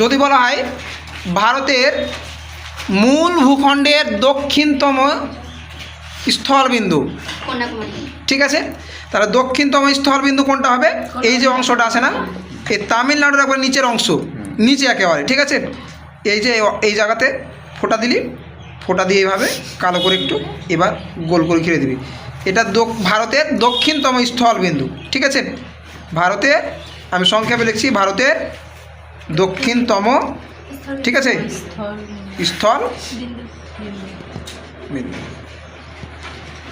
যদি বলা হয় ভারতের মূল ভূখণ্ডের দক্ষিণতম স্থলবিন্দু। ঠিক আছে? তাহলে দক্ষিণতম স্থলবিন্দু কোনটা হবে? এই যে অংশটা আছে না এই তামিলনাড়ুর একবার নিচের অংশ নিচে একেবারে ঠিক আছে? এই যে এই জায়গাতে ফোঁটা দিলি ফোঁটা দিয়ে এইভাবে কালো করে একটু এবার গোল করে ঘিরে দিবি। এটা ভারতের দক্ষিণতম স্থলবিন্দু ঠিক আছে? ভারতে আমি সংক্ষেপে লিখছি ভারতের দক্ষিণতম ঠিক আছে? স্থল? বিন্দু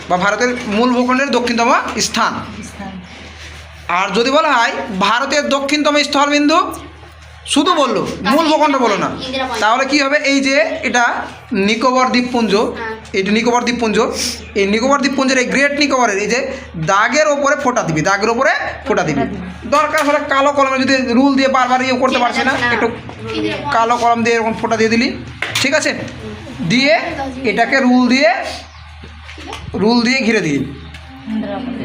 বা ভারতের মূল ভূখণ্ডের দক্ষিণতম স্থান। আর যদি বলা হয় ভারতের দক্ষিণতম স্থলবিন্দু? শুধু বলল মূল ভূখণ্ড বলো না। তাহলে কি হবে? এই যে এটা নিকোবর দ্বীপপুঞ্জ হ্যাঁ। এটা নিকোবর দ্বীপপুঞ্জ এই নিকোবর দ্বীপপুঞ্জের এই গ্রেট নিকোবরের এই যে দাগের ওপরে ফোঁটা দিবি দাগের ওপরে ফোঁটা দিবি। দরকার হলে কালো কলমে যদি রুল দিয়ে বারবার ইয়ে করতে পারছি না একটু কালো কলম দিয়ে এরকম ফোঁটা দিয়ে দিলি ঠিক আছে? দিয়ে এটাকে রুল দিয়ে রুল দিয়ে ঘিরে দিই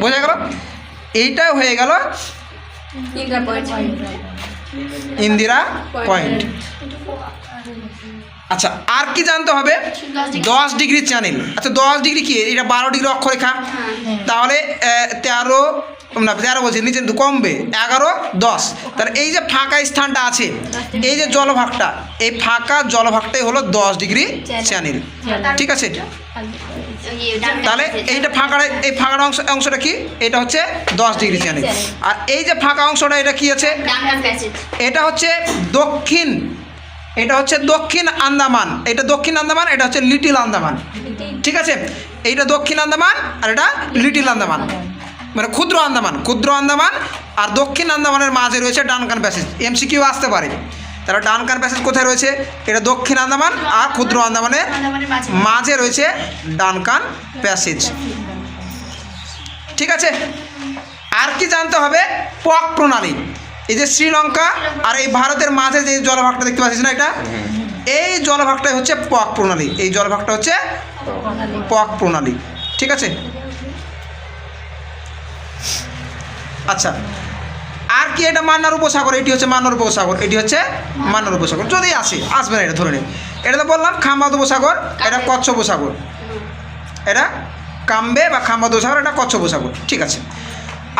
বোঝা গেল? এইটা হয়ে গেল ইন্দিরা পয়েন্ট। আচ্ছা আর কি জানতে হবে? দশ ডিগ্রি। চ্যানেল। আচ্ছা দশ ডিগ্রি কি? এটা বারো ডিগ্রি অক্ষরেখা। তাহলে তেরো না তেরো বলছি নিচে কমবে। এগারো দশ। তাহলে এই যে ফাঁকা স্থানটা আছে এই যে জলভাগটা এই ফাঁকা জলভাগটাই হলো দশ ডিগ্রি চ্যানেল। ঠিক আছে? তাহলে এইটা ফাঁকা এই ফাঁকা অংশ অংশটা কি? এটা হচ্ছে দশ ডিগ্রি চ্যানেল। আর এই যে ফাঁকা অংশটা, এটা কি আছে? এটা হচ্ছে দক্ষিণ। এটা হচ্ছে দক্ষিণ আন্দামান। এটা দক্ষিণ আন্দামান, এটা হচ্ছে লিটিল আন্দামান। ঠিক আছে? এইটা দক্ষিণ আন্দামান আর এটা লিটিল আন্দামান। মানে ক্ষুদ্র আন্দামান ক্ষুদ্র আন্দামান আর দক্ষিণ আন্দামানের মাঝে রয়েছে ডানকান প্যাসেজ। এমসিকিউ আসতে পারে। তাহলে ডানকান প্যাসেজ কোথায় রয়েছে? এটা দক্ষিণ আন্দামান আর ক্ষুদ্র আন্দামানের মাঝে রয়েছে ডানকান প্যাসেজ। ঠিক আছে? আর কি জানতে হবে? পক প্রণালী। এই যে শ্রীলঙ্কা আর এই ভারতের মাঝে যে জলভাগটা দেখতে পাচ্ছিস না এটা? এই জলভাগটাই হচ্ছে পক প্রণালী। এই জলভাগটা হচ্ছে পক প্রণালী। ঠিক আছে? আচ্ছা আর কি এটা মান্নার উপসাগর? এটি হচ্ছে মান্নার উপসাগর। এটি হচ্ছে মান্নার উপসাগর। যদি আসে আসবে না এটা ধরে নিন এটা তো বললাম খাম্বাদ উপসাগর এটা কচ্ছ উপসাগর। এটা কাম্বে বা খাম্বাদ উপসাগর এটা কচ্ছ উপসাগর। ঠিক আছে।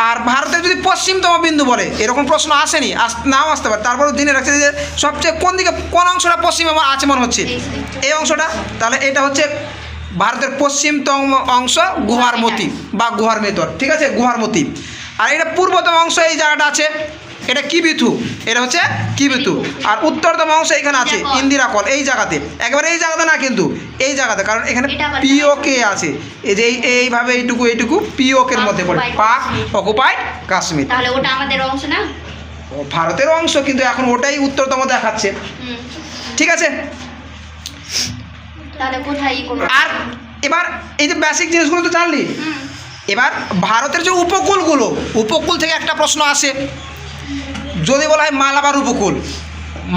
আর ভারতের যদি পশ্চিমতম বিন্দু বলে এরকম প্রশ্ন আসেনি আস নাও আসতে পারে। তারপরে দিনে রাখছে যে সবচেয়ে কোন দিকে কোন অংশটা পশ্চিমে আমার আছে মনে হচ্ছে? এই অংশটা। তাহলে এটা হচ্ছে ভারতের পশ্চিমতম অংশ গুহারমতি বা গুহার মেতর ঠিক আছে? গুহারমতি আর এটা পূর্বতম অংশ এই জায়গাটা আছে। এটা কি বিথু এটা হচ্ছে কি বিথু আর উত্তরতম অংশ এখানে আছে ইন্দিরা কল। এই জায়গাতে। একেবারে এই জায়গাতে না কিন্তু এই জায়গাতে কারণ এখানে পিওকে আছে। এই যে এই- এইভাবে এইটুকু এইটুকু পিওকের মধ্যে পড়ে। পাক কাশ্মীর। অকুপাইড কাশ্মীর। তাহলে ওটা আমাদের অংশ না? ও, ভারতের অংশ কিন্তু এখন ওটাই উত্তরতম দেখাচ্ছে। ঠিক আছে? আর এবার এই যে বেসিক জিনিসগুলো তো জানলি। এবার ভারতের যে উপকূলগুলো উপকূল থেকে একটা প্রশ্ন আসে। যদি বলা হয় মালাবার উপকূল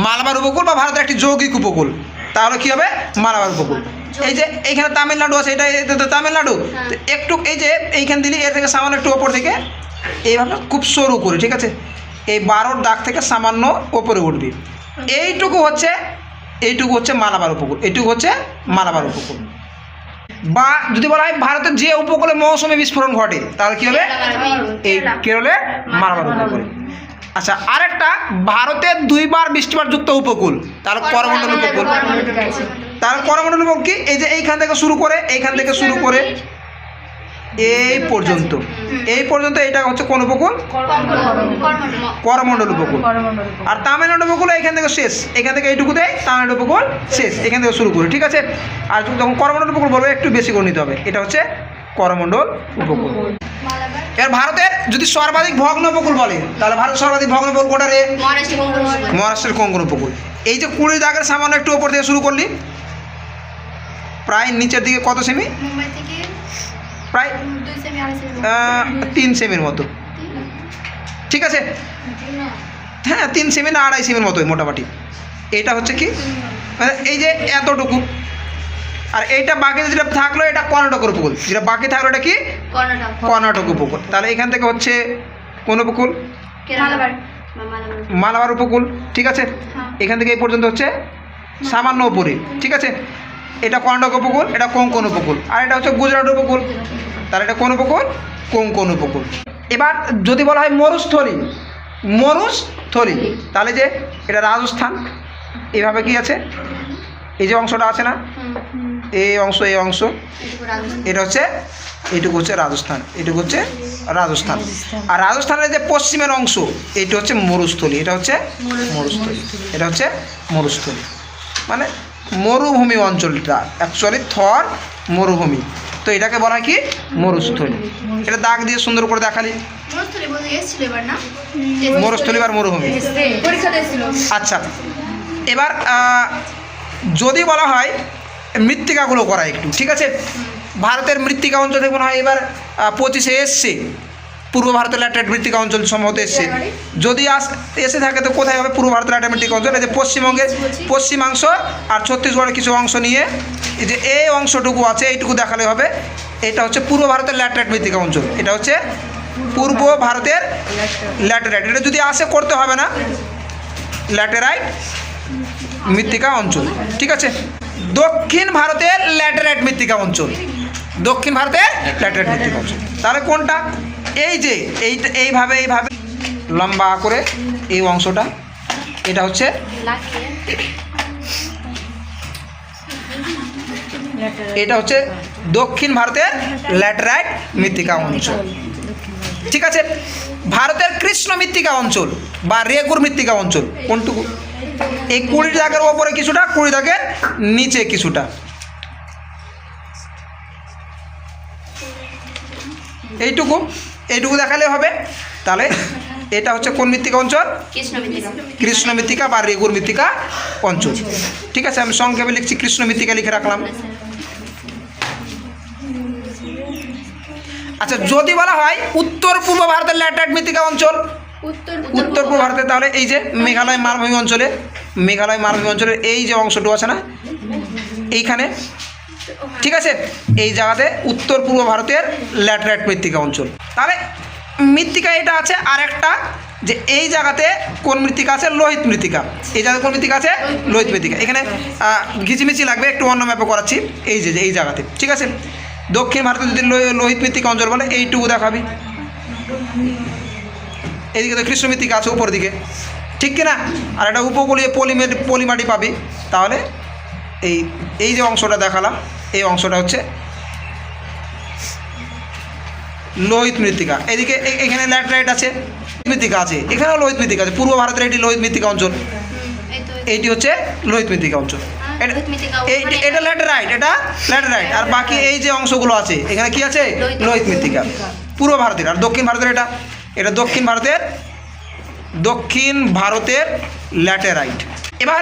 মালাবার উপকূল বা ভারতের একটি যৌগিক উপকূল তাহলে কি হবে? মালাবার উপকূল। এই যে এইখানে তামিলনাড়ু আছে এটা তামিলনাড়ু। হ্যাঁ। একটু এই যে এইখান দিলি এর থেকে সামান্য একটু ওপর থেকে এইভাবে খুব সরু করে ঠিক আছে? এই বারোর দাগ থেকে সামান্য ওপরে উঠবি। এইটুকু হচ্ছে এইটুকু হচ্ছে মালাবার উপকূল এইটুকু হচ্ছে মালাবার উপকূল। বা যদি বলা হয় ভারতের যে উপকূলে মৌসুমী বিস্ফোরণ ঘটে তাহলে কি হবে? এই কেরলে মারামার উপকূলে। আচ্ছা আরেকটা ভারতের দুইবার বৃষ্টিপাত যুক্ত উপকূল। তার করমণ্ডল উপকূল। তার করমণ্ডল উপকূল কি? এই যে এইখান থেকে শুরু করে এইখান থেকে শুরু করে এই পর্যন্ত। এই পর্যন্ত এটা হচ্ছে কোন উপকূল? করমণ্ডল উপকূল। আর তামিলনাড়ু উপকূল এখান থেকে শেষ। এখান থেকে এইটুকু দেয় তামিলনাড়ু উপকূল শেষ। এখান থেকে শুরু করে ঠিক আছে? আর যখন করমণ্ডল উপকূল বলবে একটু বেশি করে নিতে হবে। এটা হচ্ছে করমণ্ডল উপকূল। এবার ভারতের যদি সর্বাধিক ভগ্ন উপকূল বলে তাহলে ভারত সর্বাধিক ভগ্ন উপকূল কোটা রে? মহারাষ্ট্র কোন কোন উপকূল? মহারাষ্ট্রের কোঙ্কণ উপকূল? এই যে কুড়ি দাগের সামান্য একটু ওপর থেকে শুরু করলি প্রায় নিচের দিকে কত সেমি? মুম্বাই থেকে প্রায় তিন সেমির মতো। ঠিক আছে? হ্যাঁ তিন সেমি না আড়াই সেমির মতোই মোটামুটি। এটা হচ্ছে কি? মানে এই যে এতটুকু। আর এইটা বাকি যেটা থাকল এটা কর্ণাটক উপকূল। যেটা বাকি থাকল এটা কি? কর্ণাটক। কর্ণাটক উপকূল। তাহলে এখান থেকে হচ্ছে কোন উপকূল? মালাবার। উপকূল। ঠিক আছে? হ্যাঁ। এখান থেকে এই পর্যন্ত হচ্ছে সামান্য উপরে ঠিক আছে? এটা কর্ণাটক উপকূল, এটা কোঙ্কন উপকূল? আর এটা হচ্ছে গুজরাট উপকূল। তাহলে এটা কোন উপকূল? কোঙ্কন উপকূল? এবার যদি বলা হয় মরুস্থলী মরুস্থলী, তাহলে যে এটা রাজস্থান। এইভাবে কি আছে? এই যে অংশটা আছে না? এই অংশ এই অংশ। এটা হচ্ছে, এইটুকু হচ্ছে রাজস্থান এটুকু হচ্ছে রাজস্থান। আর রাজস্থানের যে পশ্চিমের অংশ, এইটা হচ্ছে মরুস্থলী, এটা হচ্ছে মরুস্থলী, এটা হচ্ছে মরুস্থলী। মানে মরুভূমি অঞ্চলটা। অ্যাকচুয়ালি থর মরুভূমি। তো এটাকে বলা হয় কি? মরুস্থলী। এটা দাগ দিয়ে সুন্দর করে দেখালি। মরুস্থলী আর মরুভূমি। আচ্ছা। এবার যদি বলা হয় মৃত্তিকাগুলো করা একটু ঠিক আছে? ভারতের মৃত্তিকা অঞ্চল মনে হয় এবার পঁচিশে এসছে। পূর্ব ভারতের ল্যাটেরাইট মৃত্তিকা অঞ্চল সম্ভবত এসছে। যদি আস এসে থাকে তো কোথায় হবে পূর্ব ভারতের ল্যাটেরাইট মৃত্তিকা অঞ্চল? এই যে পশ্চিমবঙ্গের পশ্চিমাংশ আর ছত্তিশগড়ের কিছু অংশ নিয়ে এই যে এই অংশটুকু আছে এইটুকু দেখালে হবে। এটা হচ্ছে পূর্ব ভারতের ল্যাটেরাইট মৃত্তিকা অঞ্চল। এটা হচ্ছে পূর্ব ভারতের ল্যাটেরাইট। এটা যদি আসে করতে হবে না। ল্যাটেরাইট মৃত্তিকা অঞ্চল। ঠিক আছে? দক্ষিণ ভারতের ল্যাটেরাইট মৃত্তিকা অঞ্চল। দক্ষিণ ভারতের ল্যাটেরাইট মৃত্তিকা অঞ্চল। তাহলে কোনটা? এই যে এইটা এইভাবে এইভাবে লম্বা করে এই অংশটা। এটা হচ্ছে এটা হচ্ছে দক্ষিণ ভারতের ল্যাটেরাইট মৃত্তিকা অঞ্চল। ঠিক আছে? ভারতের কৃষ্ণ মৃত্তিকা অঞ্চল বা রেগুর মৃত্তিকা অঞ্চল। কোনটুকু? এই কুড়ি দাগের ওপরে কিছুটা, কুড়ি দাগের নিচে কিছুটা। এইটুকু। এইটুকু দেখালে হবে। তাহলে এটা হচ্ছে কোন মৃত্তিকা অঞ্চল? কৃষ্ণ মৃত্তিকা বা রেগুর মৃত্তিকা অঞ্চল। ঠিক আছে আমি সংক্ষেপে লিখছি কৃষ্ণ মৃত্তিকা লিখে রাখলাম। আচ্ছা যদি বলা হয় উত্তর পূর্ব ভারতের ল্যাটার্ট মৃত্তিকা অঞ্চল? উত্তর পূর্ব ভারতে তাহলে এই যে মেঘালয় মালভূমি অঞ্চলে মেঘালয় মালভূমি অঞ্চলের এই যে অংশটুকু আছে না? এইখানে ঠিক আছে? এই জায়গাতে উত্তর পূর্ব ভারতের ল্যাটেরাইট মৃত্তিকা অঞ্চল। তাহলে মৃত্তিকা এটা আছে, আর একটা যে এই জায়গাতে কোন মৃত্তিকা আছে? লোহিত মৃত্তিকা। এই জায়গাতে কোন মৃত্তিকা আছে? লোহিত মৃত্তিকা। এখানে ঘিচিমিচি লাগবে, একটু অন্য ম্যাপে করাচ্ছি। এই যে এই জায়গাতে। ঠিক আছে? দক্ষিণ ভারতে যদি লোহিত মৃত্তিকা অঞ্চল বলে, এইটুকু দেখাবি। এদিকে তো কৃষ্ণ মৃত্তিকা আছে, উপর দিকে। ঠিক কিনা? আর একটা উপকূলীয় পলিমেট পলিমাটি পাবি। তাহলে এই এই যে অংশটা দেখালাম এই অংশটা হচ্ছে লোহিত মৃত্তিকা। এদিকে এখানে ল্যাটেরাইট আছে মৃত্তিকা আছে এখানেও লোহিত মৃত্তিকা আছে পূর্ব ভারতের এটি লোহিত মৃত্তিকা অঞ্চল। এইটি হচ্ছে লোহিত মৃত্তিকা অঞ্চল। হ্যাঁ, এটা লোহিত এই এটা ল্যাটেরাইট এটা ল্যাটেরাইট আর বাকি এই যে অংশগুলো আছে এখানে কি আছে? লোহিত মৃত্তিকা। পূর্ব ভারতের আর দক্ষিণ ভারতের এটা? এটা দক্ষিণ ভারতের দক্ষিণ ভারতের ল্যাটেরাইট এবার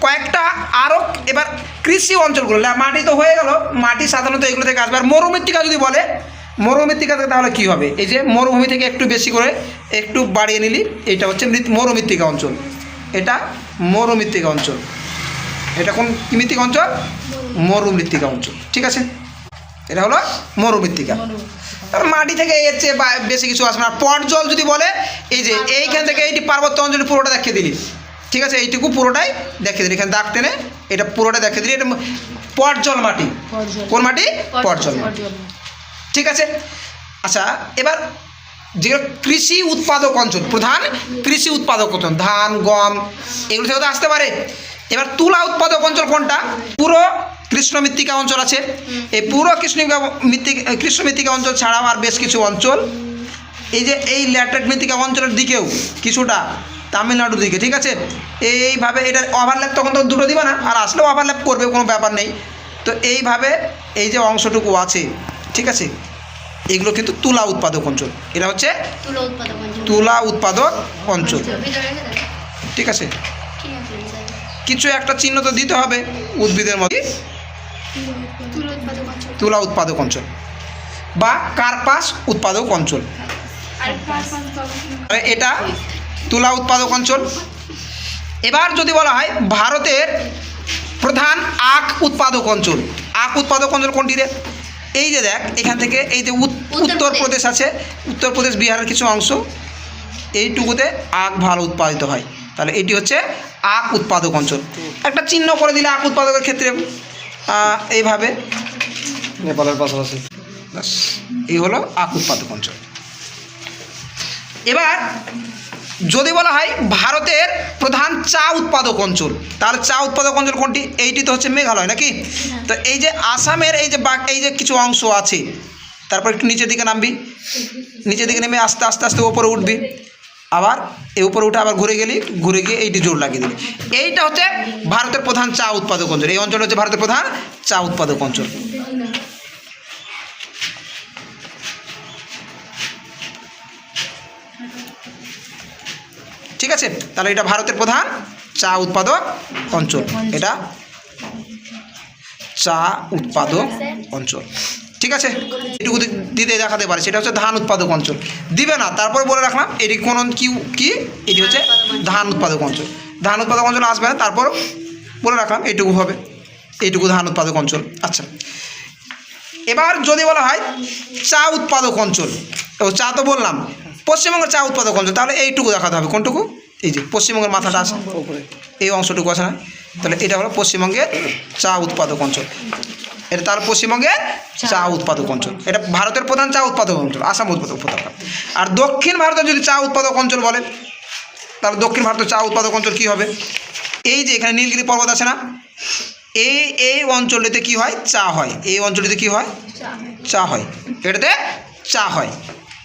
কয়েকটা আরও এবার কৃষি অঞ্চলগুলো মাটি তো হয়ে গেল। মাটি সাধারণত এগুলো থেকে আসবে। আর মরুমৃত্তিকা যদি বলে মরুমৃত্তিকা থেকে তাহলে কী হবে? এই যে মরুভূমি থেকে একটু বেশি করে একটু বাড়িয়ে নিলি এটা হচ্ছে মৃত- মরুমৃত্তিকা অঞ্চল। এটা মরুমৃত্তিকা অঞ্চল। এটা কোন মৃত্তিকা অঞ্চল? মরুমৃত্তিকা অঞ্চল। ঠিক আছে? এটা হলো মরুমৃত্তিকা। তার মাটি থেকে এর চেয়ে বা- বেশি কিছু আসবে না। পট জল যদি বলে এই যে এইখান থেকে এইটি পার্বত্য অঞ্চলে পুরোটা দেখিয়ে দিলি। ঠিক আছে এইটুকু পুরোটাই দেখে দিলি এখানে দাগ টেনে এটা পুরোটা দেখে দিলি এটা পট জল মাটি। কোন মাটি? পট জল মাটি। ঠিক আছে? আচ্ছা এবার যে কৃষি উৎপাদক অঞ্চল প্রধান কৃষি উৎপাদক অঞ্চল ধান গম এগুলো থেকে তো আসতে পারে। এবার তুলা উৎপাদক অঞ্চল কোনটা? পুরো কৃষ্ণ মৃত্তিকা অঞ্চল আছে। এই পুরো কৃষ্ণ মৃত্তিকা কৃষ্ণ মৃত্তিকা অঞ্চল ছাড়াও আর বেশ কিছু অঞ্চল। এই যে এই ল্যাটেট মৃত্তিকা অঞ্চলের দিকেও কিছুটা তামিলনাড়ুর দিকে ঠিক আছে? এইভাবে এটা ওভারল্যাপ তখন তো দুটো দিবে না আর আসলেও ওভারল্যাপ করবে কোনো ব্যাপার নেই। তো এইভাবে এই যে অংশটুকু আছে ঠিক আছে? এগুলো কিন্তু তুলা উৎপাদক অঞ্চল। এটা হচ্ছে তুলো উৎপাদক অঞ্চল। দেবে ঠিক আছে? কিছু একটা চিহ্ন তো দিতে হবে উদ্ভিদের মধ্যে। তুলো উৎপাদক অঞ্চল। বা কার্পাস উৎপাদক অঞ্চল। এটা তুলা উৎপাদক অঞ্চল। এবার যদি বলা হয় ভারতের প্রধান আখ উৎপাদক অঞ্চল। আখ উৎপাদক অঞ্চল কোনটি রে এই যে দেখ এখান থেকে এই যে উত- উত্তরপ্রদেশ। আছে। উত্তরপ্রদেশ বিহারের কিছু অংশ। এইটুকুতে আখ ভালো উৎপাদিত হয়। তাহলে এটি হচ্ছে আখ উৎপাদক অঞ্চল। একটা চিহ্ন করে দিলে আখ উৎপাদকের ক্ষেত্রে এইভাবে। নেপালের পাশাপাশি। ব্যাস এই হলো আখ উৎপাদক অঞ্চল। এবার যদি বলা হয় ভারতের প্রধান চা উৎপাদক অঞ্চল তাহলে চা উৎপাদক অঞ্চল কোনটি? এইটি তো হচ্ছে মেঘালয় নাকি? তো এই যে আসামের এই যে বাক এই যে কিছু অংশ আছে তারপর একটু নিচের দিকে নামবি। নিচের দিকে নেমে আস্তে আস্তে আস্তে উপরে উঠবি। আবার এই উপরে উঠে আবার ঘুরে গেলি ঘুরে গিয়ে এইটি জোর লাগিয়ে দিলি। এইটা হচ্ছে ভারতের প্রধান চা উৎপাদক অঞ্চল। এই অঞ্চল হচ্ছে ভারতের প্রধান চা উৎপাদক অঞ্চল। তাহলে এটা ভারতের প্রধান চা উৎপাদক অঞ্চল। এটা চা উৎপাদক অঞ্চল। ঠিক আছে? এটুকু দিতে দেখাতে পারে। সেটা হচ্ছে ধান উৎপাদক অঞ্চল। দিবে না, তারপর বলে রাখলাম, এটি কোন কি কি? এটি হচ্ছে ধান উৎপাদক অঞ্চল। ধান উৎপাদক অঞ্চল আসবে না তারপর বলে রাখলাম এইটুকু হবে। এইটুকু ধান উৎপাদক অঞ্চল। আচ্ছা। এবার যদি বলা হয় চা উৎপাদক অঞ্চল, ও চা তো বললাম, পশ্চিমবঙ্গের চা উৎপাদক অঞ্চল, তাহলে এইটুকু দেখাতে হবে। কোনটুকু? এই যে পশ্চিমবঙ্গের মাথাটা আছে। উপরে। এই অংশটুকু আছে না? তাহলে এটা হলো পশ্চিমবঙ্গের চা উৎপাদক অঞ্চল। এটা তাহলে পশ্চিমবঙ্গের চা উৎপাদক অঞ্চল। এটা ভারতের প্রধান চা উৎপাদক অঞ্চল আসাম উৎপাদক উপত্যকা আর দক্ষিণ ভারতের যদি চা উৎপাদক অঞ্চল বলে তাহলে দক্ষিণ ভারতের চা উৎপাদক অঞ্চল কী হবে? এই যে এখানে নীলগিরি পর্বত আছে না? এই এই অঞ্চলটিতে কি হয়? চা হয়। এই অঞ্চলটিতে কি হয়। চা হয়। এটাতে চা হয়।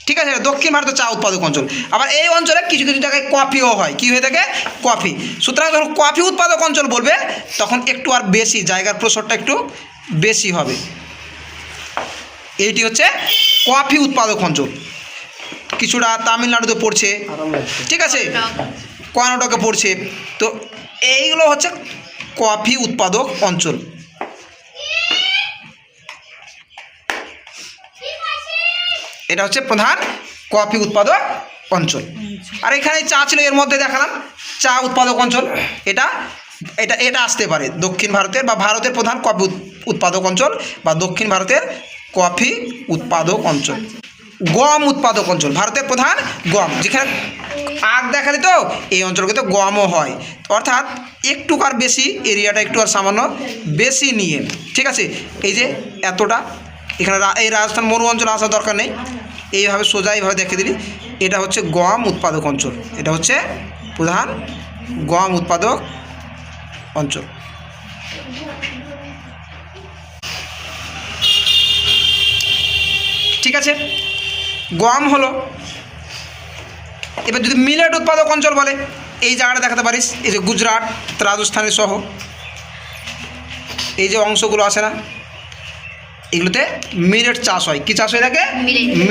ঠিক আছে দক্ষিণ ভারতের চা উৎপাদক অঞ্চল। আবার এই অঞ্চলে কিছু কিছু জায়গায় কফিও হয়। কি হয়ে থাকে? কফি। সুতরাং যখন কফি উৎপাদক অঞ্চল বলবে, তখন একটু আর বেশি, জায়গার প্রসরটা একটু বেশি হবে। এইটি হচ্ছে কফি উৎপাদক অঞ্চল। কিছুটা তামিলনাড়ুতে পড়ছে। ঠিক আছে? কর্ণাটকে পড়ছে। তো এইগুলো হচ্ছে কফি উৎপাদক অঞ্চল। এটা হচ্ছে প্রধান কফি উৎপাদক অঞ্চল। আর এখানে চা ছিল, এর মধ্যে দেখালাম, চা উৎপাদক অঞ্চল। এটা এটা এটা আসতে পারে। দক্ষিণ ভারতের বা ভারতের প্রধান কফি উৎপাদক অঞ্চল বা দক্ষিণ ভারতের কফি উৎপাদক অঞ্চল। গম উৎপাদক অঞ্চল, ভারতের প্রধান গম। যেখানে আগ দেখা দিত এই অঞ্চলকে তো গমও হয়। অর্থাৎ একটু আর বেশি, এরিয়াটা একটু আর সামান্য বেশি নিয়ে। ঠিক আছে? এই যে, এতটা। এখানে এই রাজস্থান মরু অঞ্চল আসার দরকার নেই। এইভাবে সোজা এইভাবে দেখে দিলি, এটা হচ্ছে গম উৎপাদক অঞ্চল। এটা হচ্ছে প্রধান গম উৎপাদক অঞ্চল। ঠিক আছে? গম হলো। এবার যদি মিলেট উৎপাদক অঞ্চল বলে, এই জায়গাটা দেখাতে পারিস, এই যে গুজরাট, রাজস্থানের সহ। এই যে অংশগুলো আছে না এগুলোতে মিলেট চাষ হয়। কী চাষ হয়ে থাকে?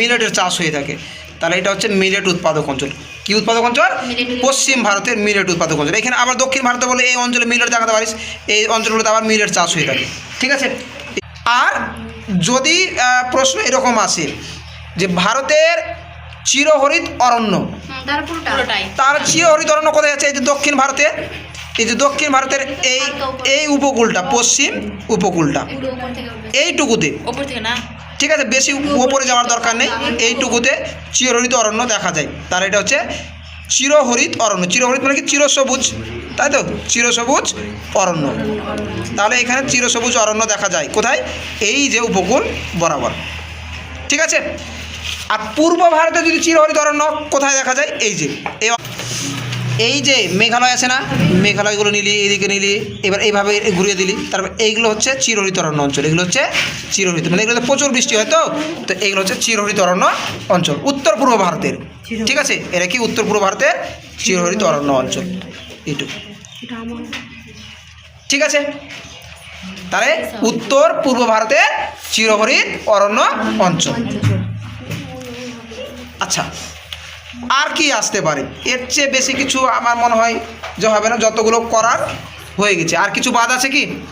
মিলেটের চাষ হয়ে থাকে। তাহলে এটা হচ্ছে মিলেট উৎপাদক অঞ্চল। কি উৎপাদক অঞ্চল? পশ্চিম ভারতের মিলেট উৎপাদক অঞ্চল। এখানে আবার দক্ষিণ ভারতে বলে এই অঞ্চলে মিলেট দেখাতে পারিস। এই অঞ্চলগুলোতে আবার মিলেট চাষ হয়ে থাকে। ঠিক আছে? আর যদি প্রশ্ন এরকম আসে যে ভারতের চিরহরিত অরণ্য তার চিরহরিত অরণ্য কোথায় আছে? এই যে দক্ষিণ ভারতে। যে দক্ষিণ ভারতের এই এই উপকূলটা, পশ্চিম উপকূলটা উপর এইটুকুতে। ঠিক আছে, বেশি ওপরে যাওয়ার দরকার নেই, এইটুকুতে চিরহরিত অরণ্য দেখা যায়। তার এটা হচ্ছে চিরহরিত অরণ্য। চিরহরিত মানে কি? চিরসবুজ। তাই তো? চিরসবুজ অরণ্য। তাহলে এখানে চিরসবুজ অরণ্য দেখা যায়। কোথায়? এই যে উপকূল বরাবর। ঠিক আছে? আর পূর্ব ভারতে যদি চিরহরিত অরণ্য কোথায় দেখা যায়? এই যে, এই এই যে মেঘালয় আছে না, মেঘালয়গুলো নিলি, এইদিকে নিলি, এবার এইভাবে ঘুরিয়ে দিলি, তারপর এইগুলো হচ্ছে চিরহরিত অরণ্য অঞ্চল, এগুলো হচ্ছে চিরহরিত মানে এগুলোতে প্রচুর বৃষ্টি হয় তো তো এগুলো হচ্ছে চিরহরিত অরণ্য অঞ্চল, উত্তর পূর্ব ভারতের, ঠিক আছে? এরা কি উত্তর পূর্ব ভারতের? চিরহরিত অরণ্য অঞ্চল, এইটুকু। ঠিক আছে? তাহলে উত্তর পূর্ব ভারতের চিরহরিত অরণ্য অঞ্চল। আচ্ছা। আর কি আসতে পারে? এর চেয়ে বেশি কিছু আমার মনে হয় যে হবে না, যতগুলো করার হয়ে গেছে। আর কিছু বাদ আছে কি?